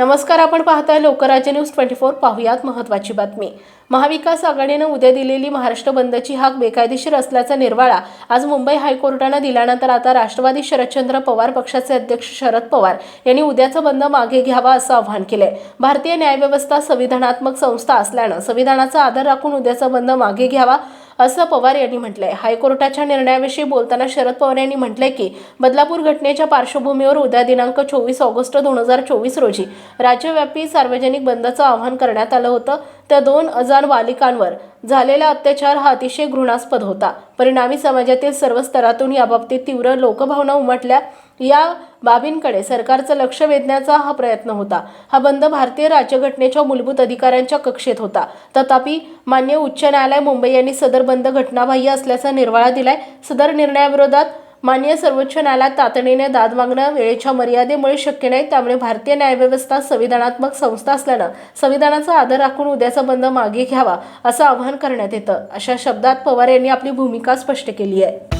नमस्कार आपण पाहताय लोकराज्य न्यूज ट्वेंटी फोर. पाहुयात महत्त्वाची बातमी. महाविकास आघाडीनं उद्या दिलेली महाराष्ट्र बंदची हाक बेकायदेशीर असल्याचा निर्वाळा आज मुंबई हायकोर्टानं दिल्यानंतर आता राष्ट्रवादी शरदचंद्र पवार पक्षाचे अध्यक्ष शरद पवार यांनी उद्याचा बंद मागे घ्यावा असं आवाहन केलंय. भारतीय न्यायव्यवस्था संविधानात्मक संस्था असल्यानं संविधानाचा आदर राखून उद्याचा बंद मागे घ्यावा असं पवार यांनी म्हटलंय. हायकोर्टाच्या निर्णयाविषयी बोलताना शरद पवार यांनी म्हटलंय की बदलापूर घटनेच्या पार्श्वभूमीवर उद्या दिनांक चोवीस ऑगस्ट दोन हजार चोवीस रोजी राज्यव्यापी सार्वजनिक बंदचं आवाहन करण्यात आलं होतं. त्या दोन अजान बालिकांवर झालेला अत्याचार हा अतिशय घृणास्पद होता. परिणामी समाजातील सर्व स्तरातून याबाबतीत तीव्र लोकभावना उमटल्या. या बाबींकडे सरकारचं लक्ष वेधण्याचा हा प्रयत्न होता. हा बंद भारतीय राज्यघटनेच्या मूलभूत अधिकारांच्या कक्षेत होता. तथापि मान्य उच्च न्यायालय मुंबई यांनी सदर बंद घटनाबाह्य असल्याचा निर्वाळा दिलाय. सदर निर्णयाविरोधात मान्य सर्वोच्च न्यायालयात तातडीने दाद मागणं वेळेच्या मर्यादेमुळे शक्य नाही त्यामुळे भारतीय न्यायव्यवस्था संविधानात्मक संस्था असल्यानं संविधानाचा आदर राखून उद्याचा बंद मागे घ्यावा असं आवाहन करण्यात येतं. अशा शब्दात पवार यांनी आपली भूमिका स्पष्ट केली आहे.